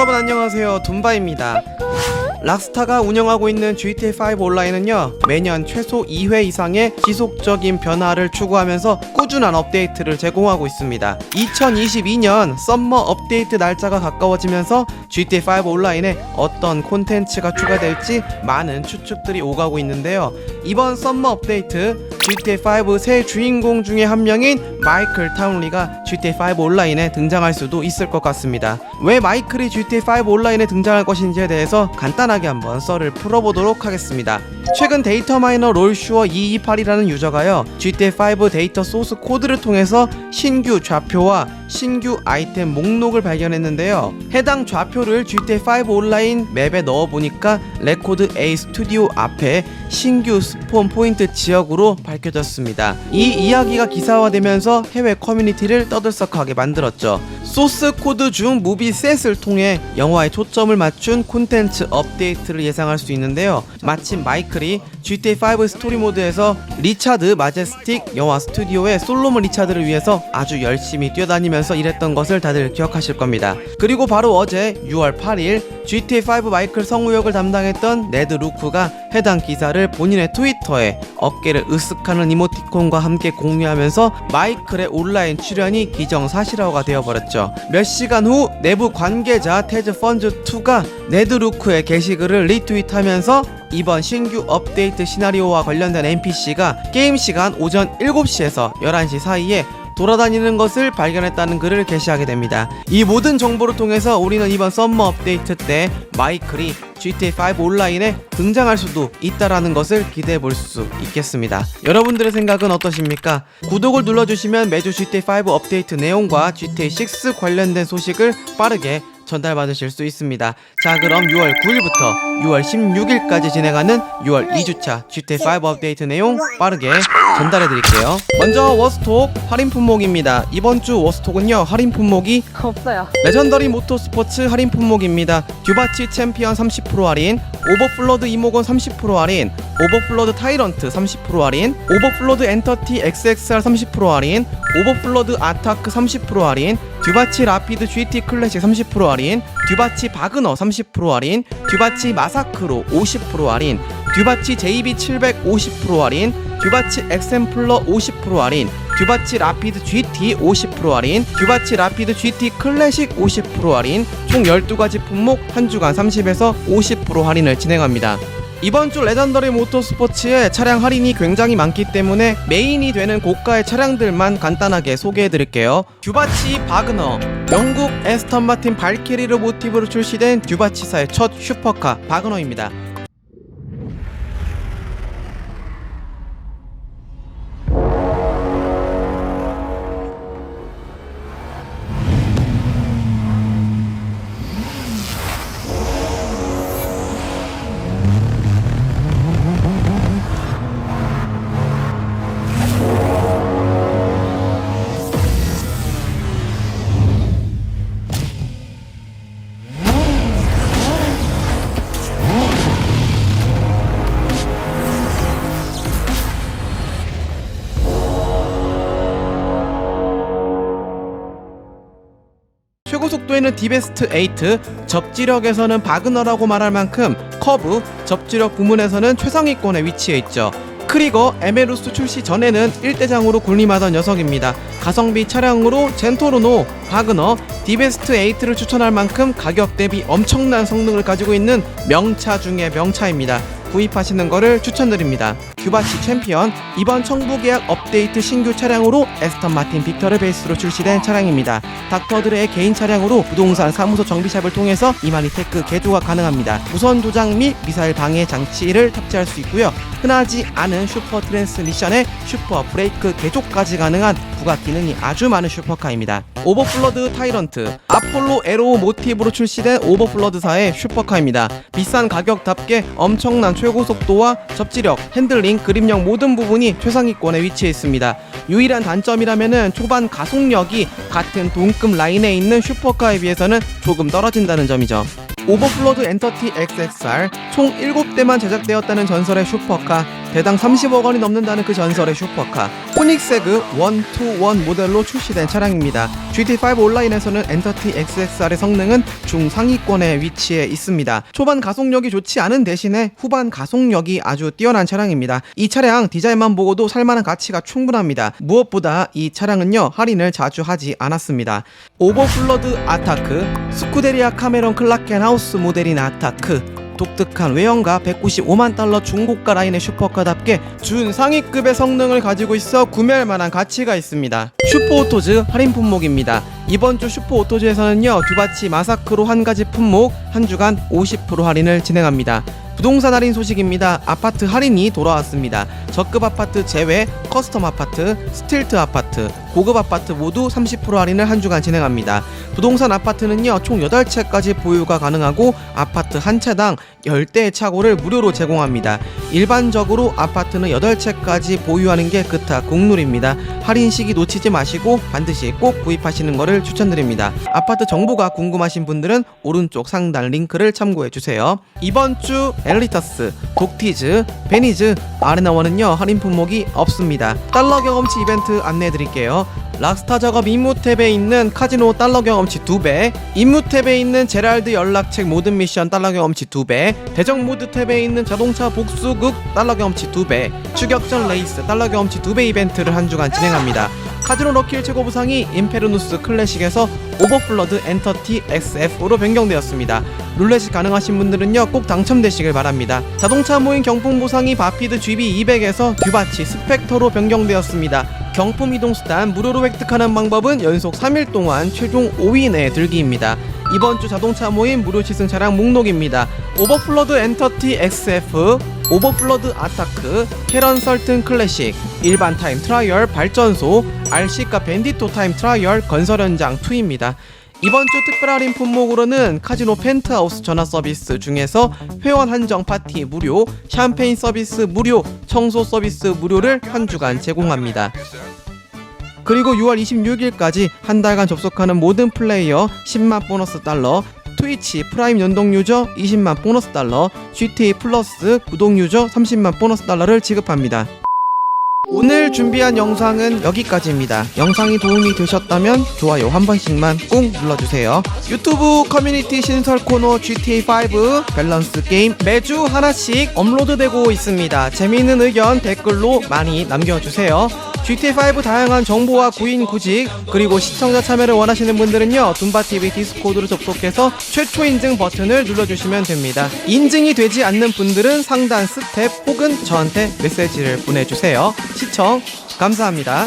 여러분 안녕하세요. 둠바입니다. 락스타가 운영하고 있는 GTA5 온라인은요 매년 최소 2회 이상의 지속적인 변화를 추구하면서 꾸준한 업데이트를 제공하고 있습니다. 2022년 썸머 업데이트 날짜가 가까워지면서 GTA5 온라인에 어떤 콘텐츠가 추가될지 많은 추측들이 오가고 있는데요. 이번 썸머 업데이트 GTA5 새 주인공 중에 한 명인 마이클 타운리가 GTA5 온라인에 등장할 수도 있을 것 같습니다. 왜 마이클이 GTA5 온라인에 등장할 것인지에 대해서 간단하게 한번 썰을 풀어보도록 하겠습니다. 최근 데이터 마이너 롤슈어 228이라는 유저가요, GTA5 데이터 소스 코드를 통해서 신규 좌표와 신규 아이템 목록을 발견했는데요. 해당 좌표를 GTA5 온라인 맵에 넣어보니까 레코드 A 스튜디오 앞에 신규 스폰 포인트 지역으로 밝혀졌습니다. 이 이야기가 기사화되면서 해외 커뮤니티를 떠들썩하게 만들었죠. 소스 코드 중 무비 셋을 통해 영화에 초점을 맞춘 콘텐츠 업데이트를 예상할 수 있는데요. 마침 마이 클이 GTA5 스토리 모드에서 리차드 마제스틱 영화 스튜디오의 솔로몬 리차드를 위해서 아주 열심히 뛰어다니면서 일했던 것을 다들 기억하실 겁니다. 그리고 바로 어제 6월 8일 GTA5 마이클 성우 역을 담당했던 네드 루크가 해당 기사를 본인의 트위터에 어깨를 으쓱하는 이모티콘과 함께 공유하면서 마이클의 온라인 출연이 기정사실화가 되어버렸죠. 몇 시간 후 내부 관계자 테즈 펀즈 2가 네드 루크의 게시글을 리트윗하면서 이번 신규 업데이트 시나리오와 관련된 NPC가 게임 시간 오전 7시에서 11시 사이에 돌아다니는 것을 발견했다는 글을 게시하게 됩니다. 이 모든 정보를 통해서 우리는 이번 썸머 업데이트 때 마이클이 GTA5 온라인에 등장할 수도 있다라는 것을 기대해 볼 수 있겠습니다. 여러분들의 생각은 어떠십니까? 구독을 눌러주시면 매주 GTA5 업데이트 내용과 GTA6 관련된 소식을 빠르게 전달받으실 수 있습니다. 자, 그럼 6월 9일부터 6월 16일까지 진행하는 6월 2주차 GTA5 업데이트 내용 빠르게 전달해 드릴게요. 먼저 워스톡 할인 품목입니다. 이번 주 워스톡은요, 할인 품목이 없어요. 레전더리 모토스포츠 할인 품목입니다. 듀바치 챔피언 30% 할인, 오버플로드 이모건 30% 할인, 오버플로드 타이런트 30% 할인, 오버플로드 엔터티 XXR 30% 할인, 오버플로드 아타크 30% 할인, 듀바치 라피드 GT 클래식 30% 할인, 듀바치 바그너 30% 할인, 듀바치 마사크로 50% 할인, 듀바치 JB 700 50% 할인, 듀바치 엑셈플러 50% 할인, 듀바치 라피드 GT 50% 할인, 듀바치 라피드 GT 클래식 50% 할인, 총 12가지 품목 한 주간 30에서 50% 할인을 진행합니다. 이번 주 레전더리 모터스포츠의 차량 할인이 굉장히 많기 때문에 메인이 되는 고가의 차량들만 간단하게 소개해 드릴게요. 듀바치 바그너 영국 에스턴 마틴 발키리를 모티브로 출시된 듀바치사의 첫 슈퍼카 바그너입니다. 속도에는 디베스트 8, 접지력에서는 바그너라고 말할 만큼 커브, 접지력 부문에서는 최상위권에 위치해 있죠. 크리거 에메루스 출시 전에는 1대장으로 군림하던 녀석입니다. 가성비 차량으로 젠토르노, 바그너, 디베스트 8를 추천할 만큼 가격 대비 엄청난 성능을 가지고 있는 명차 중의 명차입니다. 구입하시는 것을 추천드립니다. 듀바치 챔피언 이번 청부 계약 업데이트 신규 차량으로 에스턴 마틴 빅터를 베이스로 출시된 차량입니다. 닥터들의 개인 차량으로 부동산 사무소 정비샵을 통해서 이마니 테크 개조가 가능합니다. 무선 조작 및 미사일 방해 장치를 탑재할 수 있고요. 흔하지 않은 슈퍼 트랜스미션에 슈퍼 브레이크 개조까지 가능한 부가 기능이 아주 많은 슈퍼카입니다. 오버플러드 타이런트 아폴로 에로 모티브로 출시된 오버플러드사의 슈퍼카입니다. 비싼 가격답게 엄청난 최고 속도와 접지력, 핸들링, 그립력 모든 부분이 최상위권에 위치해 있습니다. 유일한 단점이라면은 초반 가속력이 같은 동급 라인에 있는 슈퍼카에 비해서는 조금 떨어진다는 점이죠. 오버플로드 엔터티 XXR 총 7대만 제작되었다는 전설의 슈퍼카 대당 30억 원이 넘는다는 그 전설의 슈퍼카 코닉세그 121 모델로 출시된 차량입니다. GT5 온라인에서는 엔터티 XXR의 성능은 중상위권에 위치해 있습니다. 초반 가속력이 좋지 않은 대신에 후반 가속력이 아주 뛰어난 차량입니다. 이 차량 디자인만 보고도 살만한 가치가 충분합니다. 무엇보다 이 차량은요 할인을 자주 하지 않았습니다. 오버플러드 아타크, 스쿠데리아 카메론 클라켄 하우스 모델인 아타크, 독특한 외형과 195만 달러 중고가 라인의 슈퍼카답게 준상위급의 성능을 가지고 있어 구매할 만한 가치가 있습니다. 슈퍼오토즈 할인 품목입니다. 이번 주 슈퍼오토즈에서는요 듀바치 마사크로 한 가지 품목 한 주간 50% 할인을 진행합니다. 부동산 할인 소식입니다. 아파트 할인이 돌아왔습니다. 저급 아파트 제외, 커스텀 아파트, 스틸트 아파트, 고급 아파트 모두 30% 할인을 한 주간 진행합니다. 부동산 아파트는요, 총 8채까지 보유가 가능하고 아파트 한 채당 10대의 차고를 무료로 제공합니다. 일반적으로 아파트는 8채까지 보유하는 게 그타 국룰입니다. 할인 시기 놓치지 마시고 반드시 꼭 구입하시는 것을 추천드립니다. 아파트 정보가 궁금하신 분들은 오른쪽 상단 링크를 참고해 주세요. 이번 주 엘리터스, 독티즈, 베니즈, 아레나원은요 할인 품목이 없습니다. 달러 경험치 이벤트 안내해 드릴게요. 락스타 작업 임무 탭에 있는 카지노 달러 경험치 2배, 임무 탭에 있는 제랄드 연락책 모든 미션 달러 경험치 2배, 대정 모드 탭에 있는 자동차 복수극 달러 경험치 2배, 추격전 레이스 달러 경험치 2배 이벤트를 한 주간 진행합니다. 카지노 럭키의 최고 부상이 임페르누스 클래식에서 오버플러드 엔터티 XF로 변경되었습니다. 룰렛이 가능하신 분들은요 꼭 당첨되시길 바랍니다. 자동차 모임 경품 보상이 바피드 GB200에서 듀바치 스펙터로 변경되었습니다. 경품 이동 수단 무료로 획득하는 방법은 연속 3일 동안 최종 5위 내에 들기입니다. 이번 주 자동차 모임 무료 시승 차량 목록입니다. 오버플러드 엔터티 XF, 오버플러드 아타크, 캐런 설튼 클래식, 일반 타임 트라이얼 발전소, RC카 밴디토 타임 트라이얼 건설 현장 2입니다. 이번 주 특별 할인 품목으로는 카지노 펜트하우스 전화 서비스 중에서 회원 한정 파티 무료, 샴페인 서비스 무료, 청소 서비스 무료를 한 주간 제공합니다. 그리고 6월 26일까지 한 달간 접속하는 모든 플레이어 10만 보너스 달러, 트위치 프라임 연동 유저 20만 보너스 달러, GTA 플러스 구독 유저 30만 보너스 달러를 지급합니다. 오늘 준비한 영상은 여기까지입니다. 영상이 도움이 되셨다면 좋아요 한 번씩만 꼭 눌러주세요. 유튜브 커뮤니티 신설 코너 GTA5 밸런스 게임 매주 하나씩 업로드되고 있습니다. 재미있는 의견 댓글로 많이 남겨주세요. GTA5 다양한 정보와 구인 구직 그리고 시청자 참여를 원하시는 분들은요 둠바TV 디스코드로 접속해서 최초 인증 버튼을 눌러주시면 됩니다. 인증이 되지 않는 분들은 상단 스텝 혹은 저한테 메시지를 보내주세요. 시청 감사합니다